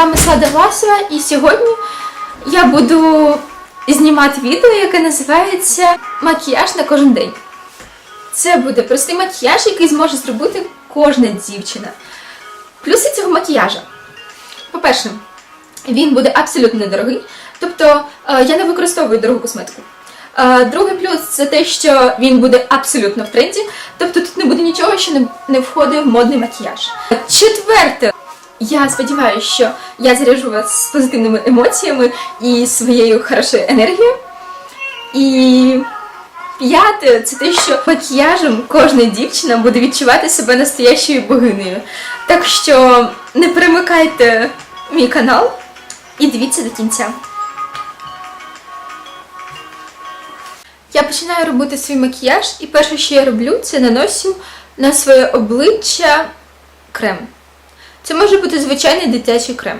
Вами Слада Власова, і сьогодні я буду знімати відео, яке називається Макіяж на кожен день. Це буде простий макіяж, який зможе зробити кожна дівчина. Плюси цього макіяжа. По-перше, він буде абсолютно недорогий, тобто е, я не використовую дорогу косметику. Е, Другий плюс це те, що він буде абсолютно в тренді, тобто тут не буде нічого, що не входить в модний макіяж. Четверте, я сподіваюся, що я заряджу вас з позитивними емоціями і своєю хорошою енергією. І п'яте це те, що макіяжем кожна дівчина буде відчувати себе настоящою богинею. Так що не перемикайте мій канал і дивіться до кінця. Я починаю робити свій макіяж, і перше, що я роблю, це наношу на своє обличчя крем. Це може бути звичайний дитячий крем.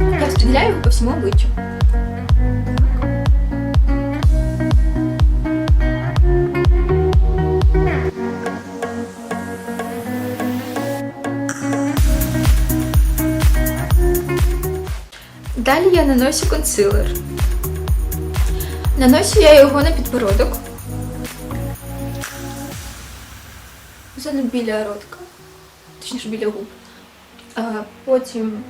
Я розподіляю його по всьому обличчю. Далі я наношу консилер. Наношу я його на підбородок. Зону біля ротка. Точніше біля губ. А потім.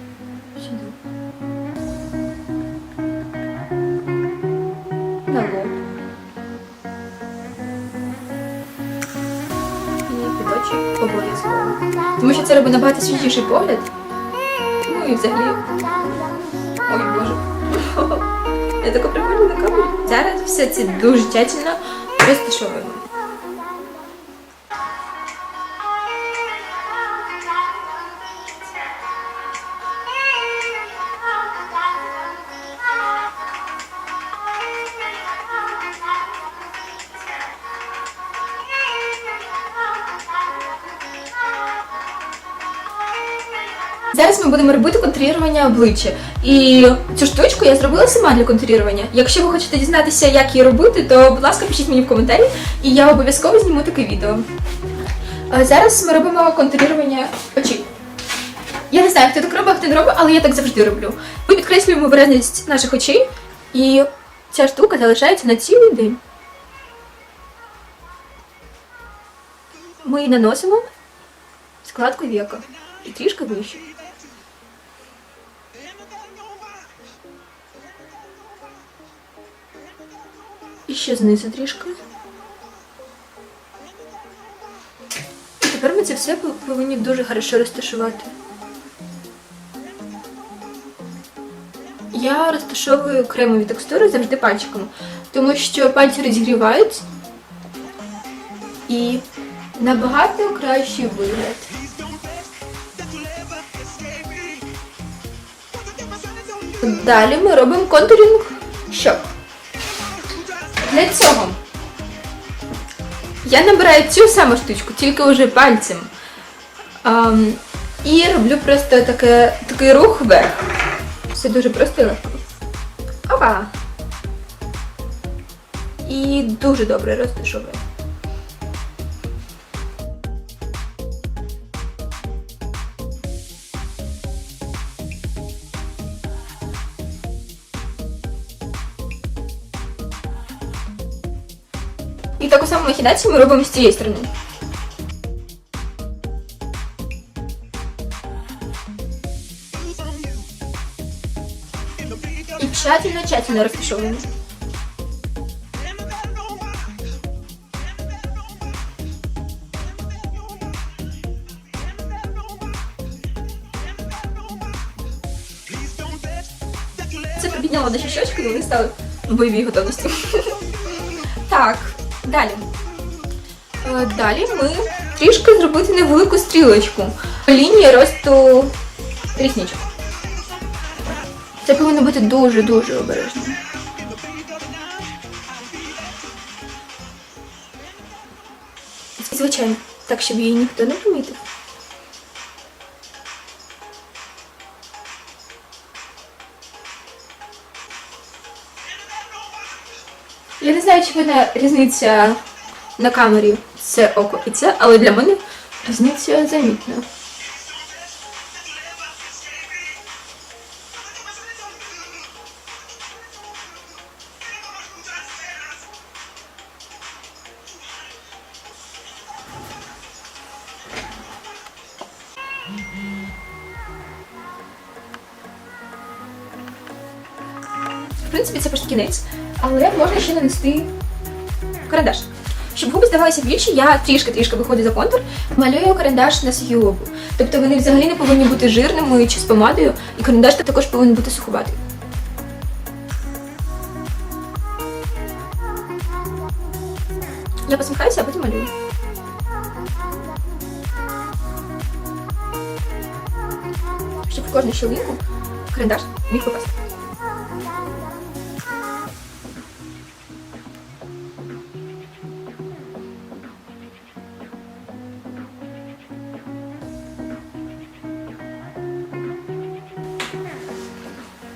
На лоб. І під очі обов'язково. Тому що це робить набагато свіжіший погляд. Ну і взагалі. Ой боже. Я така прикольна на камері. Зараз все це дуже тщательно розташовуємо. Зараз ми будемо робити контурування обличчя. І цю штучку я зробила сама для контурування. Якщо ви хочете дізнатися, як її робити, то, будь ласка, пишіть мені в коментарі, і я обов'язково зніму таке відео. Зараз ми робимо контурування очей. Я не знаю, хто так робить, хто не робить, але я так завжди роблю. Ми підкреслюємо виразність наших очей, і ця штука залишається на цілий день. Ми наносимо складку віка і трішки вище. І ще знизу трішки. І тепер ми це все повинні дуже хорошо розташувати. Я розташовую кремові текстури завжди пальчиком, тому що пальці розігрівають і набагато кращий вигляд. Далі ми робимо контурінг щок. Для цього я набираю цю саму штучку, тільки вже пальцем. Ем, і роблю просто таке, такий рух вверх. Все дуже просто і легко. Опа! І дуже добре розташовую. І таку саму махінацію ми робимо з цієї сторони. І тщательно, тщательно розташовуємо. Це підняло наші щочки, і вони стали в бойовій готовності. Так, Далі. Е, Далі ми трішки зробити невелику стрілочку лінії росту рісничок. Це повинно бути дуже-дуже обережно. Звичайно, так, щоб її ніхто не помітив. Я не знаю, чи вона різниця на камері це око і це, але для мене Різниця замітна. Принципі, це почти кінець, але можна ще нанести карандаш. Щоб губи здавалися більше, я трішки-трішки виходжу за контур, малюю карандаш на свою губу. Тобто вони взагалі не повинні бути жирними чи з помадою, і карандаш також повинен бути суховатий. Я посміхаюся, а потім малюю. Щоб в кожну щілинку карандаш міг попасти.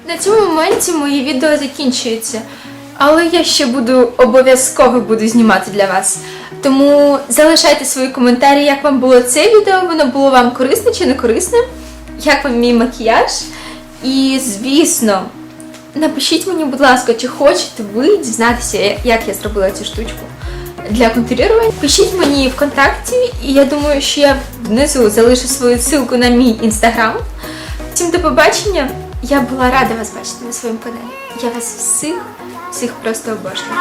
На цьому моменті моє відео закінчується. Але я ще буду обов'язково буду знімати для вас. Тому залишайте свої коментарі, як вам було це відео, воно було вам корисне чи не корисне, як вам мій макіяж. І, звісно, напишіть мені, будь ласка, чи хочете ви дізнатися, як я зробила цю штучку для контурування. Пишіть мені ВКонтакті, і я думаю, що я внизу залишу свою ссылку на мій інстаграм. Всім до побачення! Я була рада вас бачити на своєму каналі. Я вас всіх, всіх просто обожнюю.